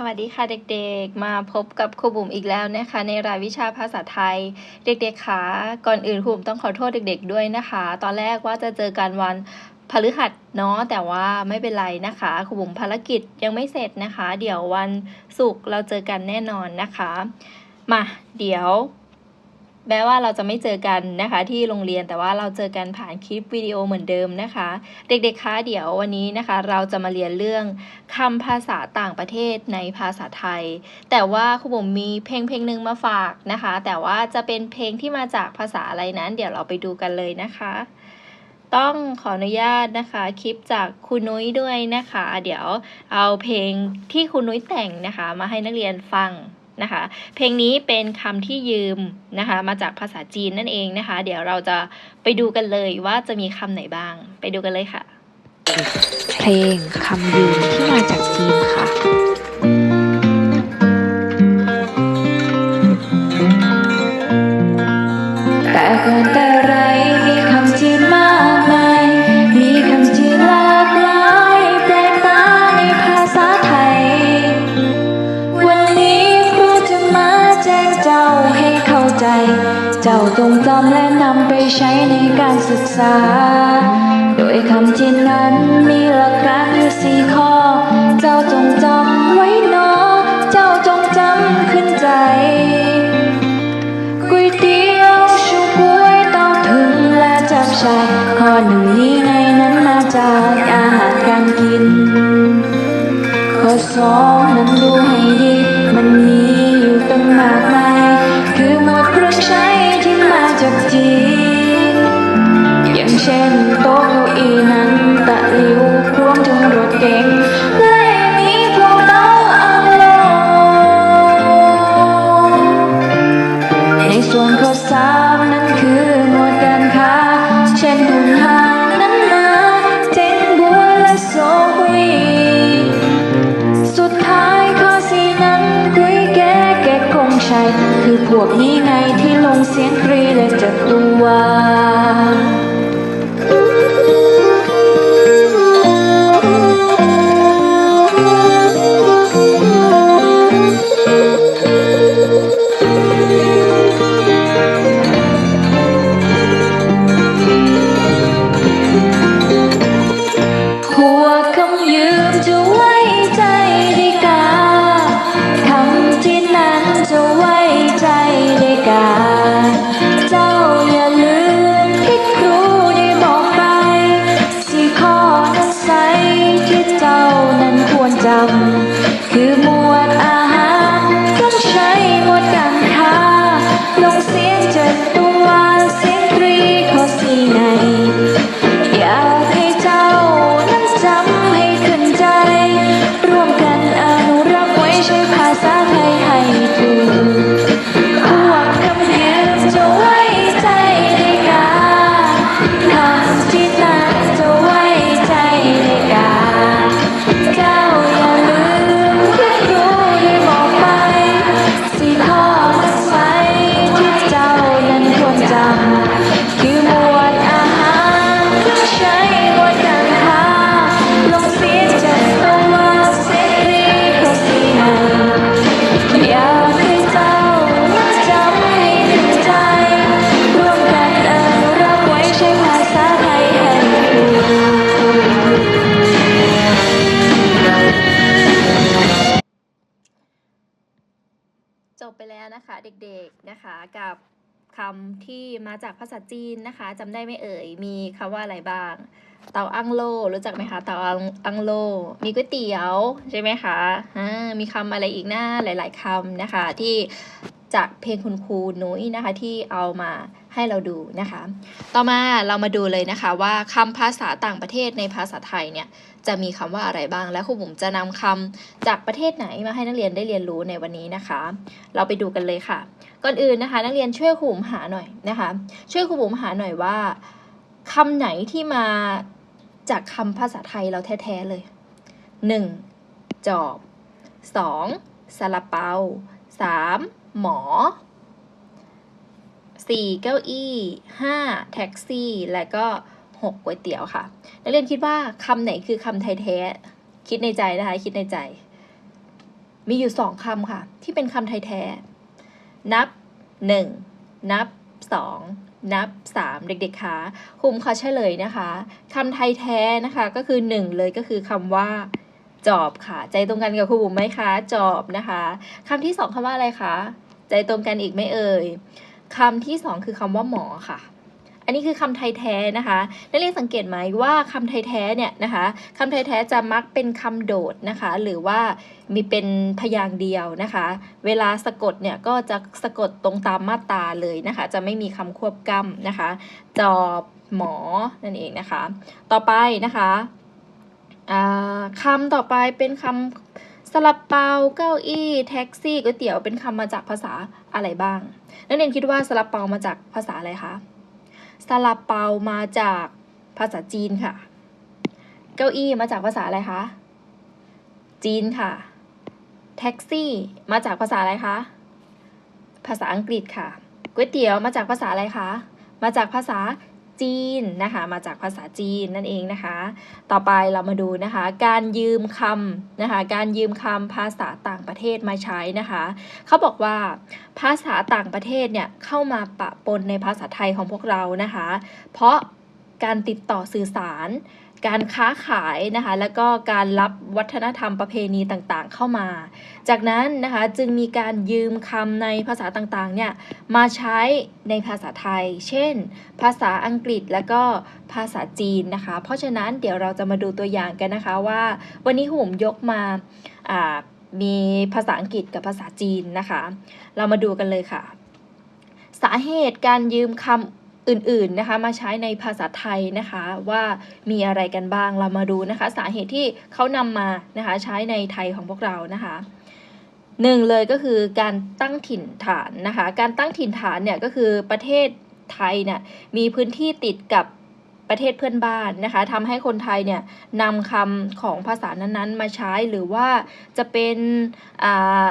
สวัสดีค่ะเด็กๆ มาพบกับครูบุ๋มอีกแล้วนะคะ ในรายวิชาภาษาไทย เด็กๆคะก่อนอื่นครูบุ๋มต้องขอโทษเด็ก ๆ ด้วยนะคะ ตอนแรกว่าจะเจอกันวันพฤหัสเนาะแต่ว่าไม่เป็นไรนะคะครูบุ๋มภารกิจยังไม่เสร็จนะคะ เดี๋ยววันศุกร์เราเจอกันแน่นอนนะคะ มาเดี๋ยว แม้ว่าเราจะไม่เจอกันนะคะที่โรงเรียนแต่ว่าเราเจอกันผ่านคลิปวิดีโอเหมือนเดิมนะคะ เด็กๆคะเดี๋ยววันนี้นะคะ เราจะมาเรียนเรื่องคำภาษาต่างประเทศในภาษาไทย แต่ว่าครูบุ๋มมีเพลงเพลงหนึ่งมาฝากนะคะ แต่ว่าจะเป็นเพลงที่มาจากภาษาอะไรนั้น เดี๋ยวเราไปดูกันเลยนะคะ ต้องขออนุญาตนะคะคลิปจากคุณนุ้ยด้วยนะคะ เดี๋ยวเอาเพลงที่คุณนุ้ยแต่งนะคะ มาให้นักเรียนฟัง นะคะ เพลงนี้เป็นคำที่ยืมนะคะ มาจากภาษาจีนนั่นเองนะคะ เดี๋ยวเราจะไปดูกันเลยว่าจะมีคำไหนบ้าง ไปดูกันเลยค่ะ เพลงคำยืมที่มาจากจีนค่ะแต่ก่อน ษาโดยคำจีนนั้นมีหลักการอยู่สี่ข้อ เจ้าจงจำไว้เนอเจ้าจงจำขึ้นใจก๋วยเตี๋ยวชูก๋วยเต้าถึงและจับชายข้อหนึ่งนี้ในนั้นมาจากอาหารการกินข้อสอง ส่วนข้อสามนั้นคือหมวดการค้า เช่นหุ่นหางนั้นนาเจงบัวและโซฮุยสุดท้ายข้อสี่นั้นกุยแก่แก่คงใช่คือพวกนี้ไงที่ลงเสียงกรีและจัตุวาพ จบไปแล้วนะคะเด็กๆนะคะกับคำที่มาจากภาษาจีนนะคะจำได้ไหมเอ่ย มีคำว่าอะไรบ้าง เตาอังโลรู้จักไหมคะเตาอังโล มีก๋วยเตี๋ยวใช่ไหมคะะมีคำอะไรอีกหน้าหลาย ๆคำนะคะที่ จากเพลงคุณครูนุ้ยนะคะที่เอามาให้เราดูนะคะ ต่อมาเรามาดูเลยนะคะว่าคำภาษาต่างประเทศในภาษาไทยเนี่ยจะมีคำว่าอะไรบ้าง และครูบุ๋มจะนำคำจากประเทศไหนมาให้นักเรียนได้เรียนรู้ในวันนี้นะคะ เราไปดูกันเลยค่ะ ก่อนอื่นนะคะ นักเรียนช่วยครูบุ๋มหาหน่อยนะคะ ช่วยครูบุ๋มหาหน่อยว่าคำไหนที่มาจากคำภาษาไทยเราแท้ๆเลย 1. จอบ 2. ซาลาเปา 3. หมอ 4. เก้าอี้ 5. แท็กซี่ และก็ 6. ก๋วยเตี๋ยวค่ะ นักเรียนคิดว่าคำไหนคือคำไทยแท้ คิดในใจนะคะ คิดในใจ มีอยู่สองคำค่ะ ที่เป็นคำไทยแท้ นับหนึ่งนับสองนับสามเด็กๆคะคุมขอเฉลยนะคะคำไทยแท้นะคะก็คือหนึ่งเลยก็คือคำว่า จอบค่ะ ใจตรงกันกับครูบุ๋มไหมคะ จอบนะคะคำที่สองคำว่าอะไรคะ ใจตรงกันอีกไหมเอ่ยคำที่สองคือคำว่าหมอค่ะ อันนี้คือคำไทยแท้นะคะนักเรียนสังเกตไหมว่าคำไทยแท้เนี่ยนะคะคำไทยแท้จะมักเป็นคำโดดนะคะ หรือว่ามีเป็นพยางค์เดียวนะคะ เวลาสะกดเนี่ยก็จะสะกดตรงตามมาตราเลยนะคะ จะไม่มีคำควบกล้ำนะคะ จอบหมอนั่นเองนะคะ ต่อไปนะคะ คำต่อไปเป็นคำสลับเปาเก้าอี้แท็กซี่ก๋วยเตี๋ยวเป็นคำมาจากภาษาอะไรบ้าง นักเรียนคิดว่าสลับเปามาจากภาษาอะไรคะสลับเปามาจากภาษาจีนค่ะ เก้าอี้มาจากภาษาอะไรคะจีนค่ะ แท็กซี่มาจากภาษาอะไรคะภาษาอังกฤษค่ะก๋วยเตี๋ยวมาจากภาษาอะไรคะมาจากภาษา จีนนะคะ มาจากภาษาจีนนั่นเองนะคะ ต่อไปเรามาดูนะคะ การยืมคำนะคะ การยืมคำภาษาต่างประเทศมาใช้นะคะ เขาบอกว่าภาษาต่างประเทศเนี่ยเข้ามาปะปนในภาษาไทยของพวกเรานะคะ เพราะการติดต่อสื่อสาร การค้าขายนะคะแล้วก็การรับวัฒนธรรมประเพณีต่างๆเข้ามา จากนั้นนะคะจึงมีการยืมคำในภาษาต่างๆเนี่ยมาใช้ในภาษาไทย เช่น ภาษาอังกฤษแล้วก็ภาษาจีนนะคะ เพราะฉะนั้นเดี๋ยวเราจะมาดูตัวอย่างกันนะคะว่าวันนี้ผมยกมามีภาษาอังกฤษกับภาษาจีนนะคะ เรามาดูกันเลยค่ะ สาเหตุการยืมคำ อื่นๆนะคะมาใช้ในภาษาไทยนะคะว่ามีอะไรกันบ้างเรามาดูนะคะ สาเหตุที่เขานำมานะคะใช้ในไทยของพวกเรานะคะหนึ่งเลยก็คือการตั้งถิ่นฐานนะคะ การตั้งถิ่นฐานเนี่ยก็คือประเทศไทยเนี่ยมีพื้นที่ติดกับประเทศเพื่อนบ้านนะคะทำให้คนไทยเนี่ยนำคำของภาษานั้นๆ มาใช้หรือว่าจะเป็นอ่า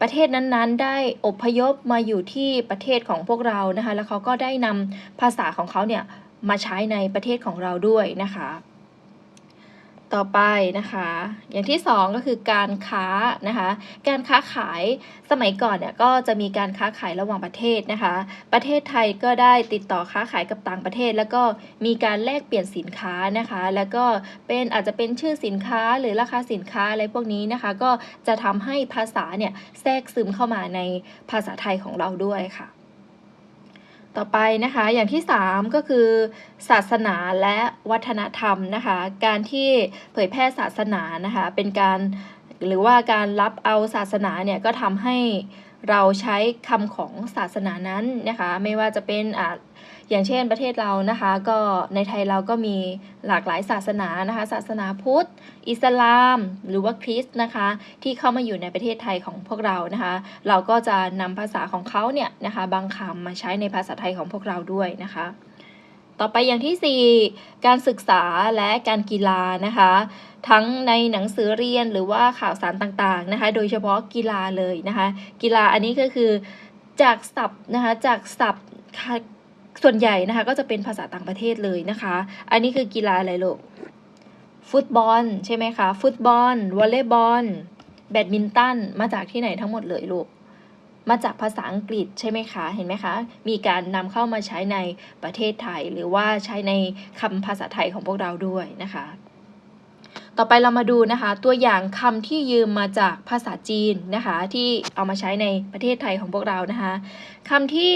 ประเทศนั้นๆ ได้อพยพมาอยู่ที่ประเทศของพวกเรานะคะ แล้วเขาก็ได้นำภาษาของเขาเนี่ยมาใช้ในประเทศของเราด้วยนะคะ ต่อไปนะคะ อย่างที่สองก็คือการค้านะคะ การค้าขายสมัยก่อนเนี่ยก็จะมีการค้าขายระหว่างประเทศนะคะ ประเทศไทยก็ได้ติดต่อค้าขายกับต่างประเทศ แล้วก็มีการแลกเปลี่ยนสินค้านะคะ แล้วก็เป็นอาจจะเป็นชื่อสินค้าหรือราคาสินค้าอะไรพวกนี้นะคะ ก็จะทำให้ภาษาเนี่ยแทรกซึมเข้ามาในภาษาไทยของเราด้วยค่ะ ต่อไปนะคะ อย่างที่ 3 ก็คือ ศาสนาและวัฒนธรรมนะคะ การที่เผยแพร่ศาสนานะคะ เป็นการหรือว่าการรับเอาศาสนาเนี่ยก็ทำให้เราใช้คำของศาสนานั้นนะคะ ไม่ว่าจะเป็น อย่างเช่นประเทศเรานะคะก็ในไทยเราก็มีหลากหลายศาสนานะคะ ศาสนาพุทธ อิสลาม หรือว่าคริสต์นะคะ ที่เข้ามาอยู่ในประเทศไทยของพวกเรานะคะ เราก็จะนำภาษาของเขาเนี่ยนะคะบางคำมาใช้ในภาษาไทยของพวกเราด้วยนะคะต่อไปอย่างที่ 4 การศึกษาและการกีฬานะคะ ทั้งในหนังสือเรียนหรือว่าข่าวสารต่างๆนะคะ โดยเฉพาะกีฬาเลยนะคะ กีฬาอันนี้ก็คือจากศัพท์นะคะจากศัพท์ค่ะ ส่วนใหญ่นะคะก็จะเป็นภาษาต่างประเทศเลยนะคะ อันนี้คือกีฬาอะไรลูก ฟุตบอลใช่ไหมคะ ฟุตบอล วอลเลย์บอล แบดมินตัน มาจากที่ไหนทั้งหมดเลยลูก มาจากภาษาอังกฤษใช่ไหมคะ เห็นไหมคะ มีการนำเข้ามาใช้ในประเทศไทย หรือว่าใช้ในคำภาษาไทยของพวกเราด้วยนะคะ ต่อไปเรามาดูนะคะ ตัวอย่างคำที่ยืมมาจากภาษาจีนนะคะ ที่เอามาใช้ในประเทศไทยของพวกเรานะคะคำที่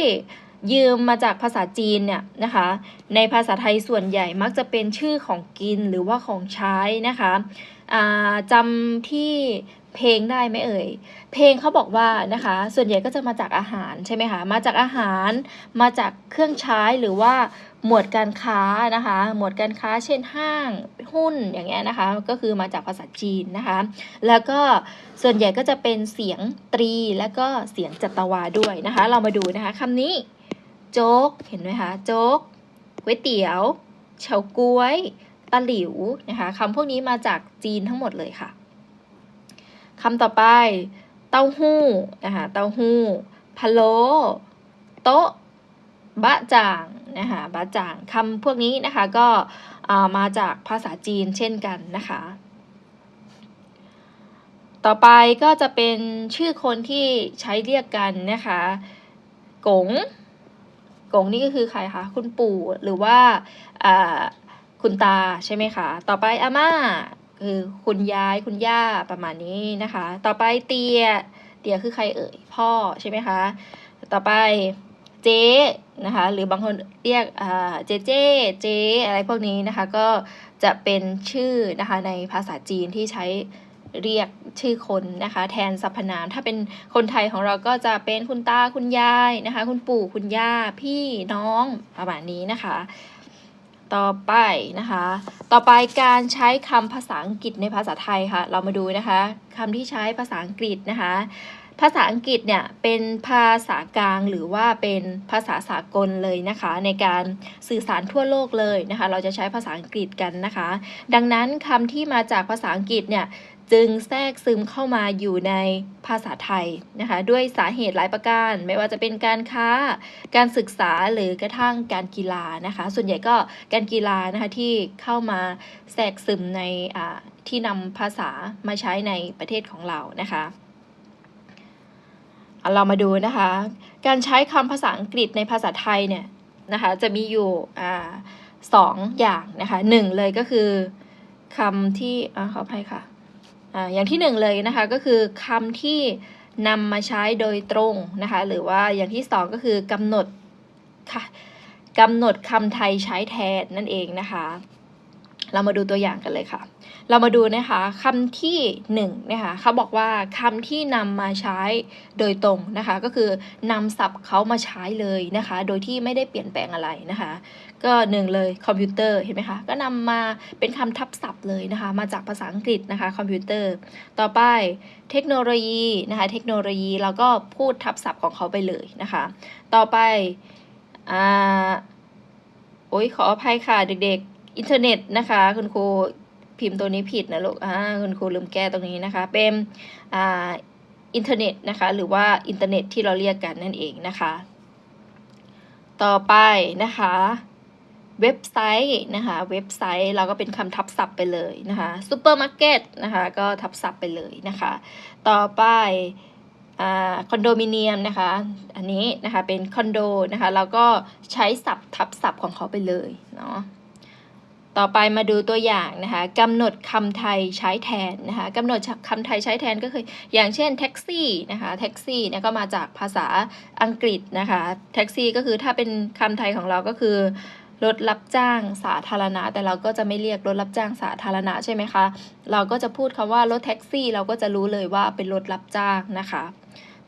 ยืมมาจากภาษาจีนเนี่ยนะคะ ในภาษาไทยส่วนใหญ่มักจะเป็นชื่อของกินหรือว่าของใช้นะคะจำที่เพลงได้ไหมเอ่ย เพลงเขาบอกว่านะคะ ส่วนใหญ่ก็จะมาจากอาหารใช่ไหมคะ มาจากอาหาร มาจากเครื่องใช้หรือว่าหมวดการค้านะคะ หมวดการค้าเช่นห้าง หุ้นอย่างเงี้ยนะคะ ก็คือมาจากภาษาจีนนะคะ แล้วก็ส่วนใหญ่ก็จะเป็นเสียงตรีและก็เสียงจัตวาด้วยนะคะ เรามาดูนะคะคำนี้ โจ๊ก เห็นไหมคะโจ๊กก๋วยเตี๋ยวเฉาก๊วยตะหลิวนะคะคำพวกนี้มาจากจีนทั้งหมดเลยค่ะคำต่อไป เต้าหู้นะคะเต้าหู้พะโล้โต๊ะบะจ่างนะคะบะจ่างคำพวกนี้นะคะก็มาจากภาษาจีนเช่นกันนะคะ ต่อไปก็จะเป็นชื่อคนที่ใช้เรียกกันนะคะ กง กงนี่ก็คือใครคะคุณปู่หรือว่าคุณตาใช่ไหมคะ ต่อไปอาม่าคือคุณยายคุณย่าประมาณนี้นะคะ ต่อไปเตียเตียคือใครเอ่ยพ่อใช่ไหมคะ ต่อไปเจ๊นะคะหรือบางคนเรียกเจเจเจอะไรพวกนี้นะคะ ก็จะเป็นชื่อนะคะในภาษาจีนที่ใช้ เรียกชื่อคนนะคะ แทนสรรพนามถ้าเป็นคนไทยของเราก็จะเป็นคุณตาคุณยายนะคะ คุณปู่คุณย่าพี่น้องประมาณนี้นะคะ ต่อไปนะคะ ต่อไปการใช้คำภาษาอังกฤษในภาษาไทยค่ะ เรามาดูนะคะคำที่ใช้ภาษาอังกฤษนะคะภาษาอังกฤษเนี่ยเป็นภาษากลางหรือว่าเป็นภาษาสากลเลยนะคะ ในการสื่อสารทั่วโลกเลยนะคะ เราจะใช้ภาษาอังกฤษกันนะคะ ดังนั้นคำที่มาจากภาษาอังกฤษเนี่ย จึงแทรกซึมเข้ามาอยู่ในภาษาไทยนะคะ ด้วยสาเหตุหลายประการ ไม่ว่าจะเป็นการค้า การศึกษาหรือกระทั่งการกีฬานะคะ ส่วนใหญ่ก็การกีฬานะคะที่เข้ามาแทรกซึมในที่นำภาษามาใช้ในประเทศของเรานะคะเอาเรามาดูนะคะ การใช้คำภาษาอังกฤษในภาษาไทยเนี่ยนะคะจะมีอยู่อสองอย่างนะคะหนึ่งเลยก็คือคำที่อ่าขออภัยค่ะ อย่างที่หนึ่งเลยนะคะก็คือคำที่นำมาใช้โดยตรงนะคะหรือว่าอย่างที่สองก็คือกำหนดค่ะกำหนดคำไทยใช้แทนนั่นเองนะคะ เรามาดูตัวอย่างกันเลยค่ะ เรามาดูนะคะคำที่หนึ่งนะคะเขาบอกว่าคำที่นำมาใช้โดยตรงนะคะ ก็คือนำศัพท์เขามาใช้เลยนะคะ โดยที่ไม่ได้เปลี่ยนแปลงอะไรนะคะ ก็หนึ่งเลยคอมพิวเตอร์เห็นไหมคะก็นำมาเป็นคำทับศัพท์เลยนะคะ มาจากภาษาอังกฤษนะคะคอมพิวเตอร์ ต่อไปเทคโนโลยีนะคะ เทคโนโลยีเราก็พูดทับศัพท์ของเขาไปเลยนะคะ ต่อไปอ่าโอ้ยขออภัยค่ะเด็กๆ อินเทอร์เน็ตนะคะ คุณครูพิมพ์ตัวนี้ผิดนะลูกอ่าคุณครูลืมแก้ตรงนี้นะคะ เป็นอ่าอินเทอร์เน็ตนะคะ หรือว่าอินเทอร์เน็ตที่เราเรียกกันนั่นเองนะคะ ต่อไปนะคะ เว็บไซต์นะคะ เว็บไซต์เราก็เป็นคำทับศัพท์ไปเลยนะคะซูเปอร์มาร์เก็ตนะคะก็ทับศัพท์ไปเลยนะคะ ต่อไปคอนโดมิเนียมนะคะ อันนี้นะคะเป็นคอนโดนะคะ เราก็ใช้ศัพท์ทับศัพท์ของเขาไปเลยเนาะ ต่อไปมาดูตัวอย่างนะคะกำหนดคำไทยใช้แทนนะคะกำหนดคำไทยใช้แทนก็คืออย่างเช่นแท็กซี่นะคะแท็กซี่เนี่ยก็มาจากภาษาอังกฤษนะคะแท็กซี่ก็คือถ้าเป็นคำไทยของเราก็คือรถรับจ้างสาธารณะ แต่เราก็จะไม่เรียกรถรับจ้างสาธารณะใช่ไหมคะ เราก็จะพูดคำว่ารถแท็กซี่ เราก็จะรู้เลยว่าเป็นรถรับจ้างนะคะ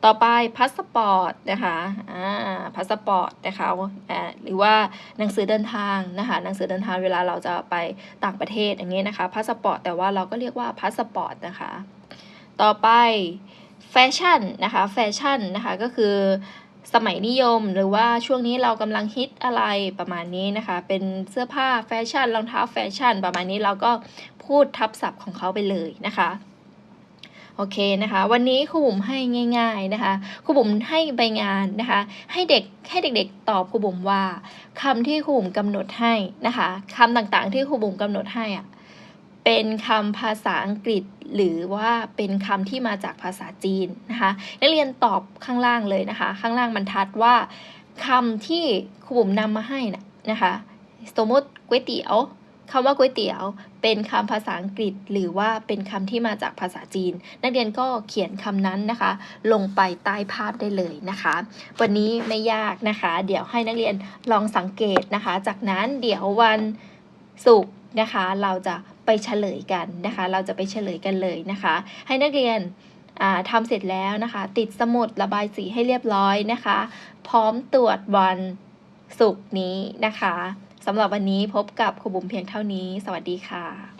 ต่อไปพาสปอร์ตนะคะอ่าพาสปอร์ตนะคะอ่าหรือว่าหนังสือเดินทางนะคะหนังสือเดินทางเวลาเราจะไปต่างประเทศอย่างนี้นะคะพาสปอร์ตแต่ว่าเราก็เรียกว่าพาสปอร์ตนะคะต่อไปแฟชั่นนะคะแฟชั่นนะคะก็คือสมัยนิยมหรือว่าช่วงนี้เรากำลังฮิตอะไรประมาณนี้นะคะ เป็นเสื้อผ้าแฟชั่นรองเท้าแฟชั่น ประมาณนี้เราก็พูดทับศัพท์ของเขาไปเลยนะคะ โอเคนะคะ วันนี้ครูบุ๋มให้ง่าย ๆนะคะครูบุ๋มให้ใบงานนะคะ ให้เด็กให้เด็ก ๆ ตอบครูบุ๋มว่าคำที่ครูบุ๋มกำหนดให้นะคะคำต่างๆ ที่ครูบุ๋มกำหนดให้อะเป็นคำภาษาอังกฤษ หรือว่าเป็นคำที่มาจากภาษาจีนนะคะนักเรียนตอบข้างล่างเลยนะคะ ข้างล่างบรรทัดว่าคำที่ครูบุ๋มนำมาให้นะนะคะ สมมติก๋วยเตี๋ยว คำว่าก๋วยเตี๋ยว เป็นคำภาษาอังกฤษ หรือว่าเป็นคำที่มาจากภาษาจีน นักเรียนก็เขียนคำนั้นนะคะ ลงไปใต้ภาพได้เลยนะคะ วันนี้ไม่ยากนะคะ เดี๋ยวให้นักเรียนลองสังเกตนะคะ จากนั้นเดี๋ยววันศุกร์นะคะ เราจะไปเฉลยกันนะคะ เราจะไปเฉลยกันเลยนะคะ ให้นักเรียนทำเสร็จแล้วนะคะ ติดสมุดระบายสีให้เรียบร้อยนะคะ พร้อมตรวจวันศุกร์นี้นะคะ สำหรับวันนี้พบกับครูบุ๋มเพียงเท่านี้ สวัสดีค่ะ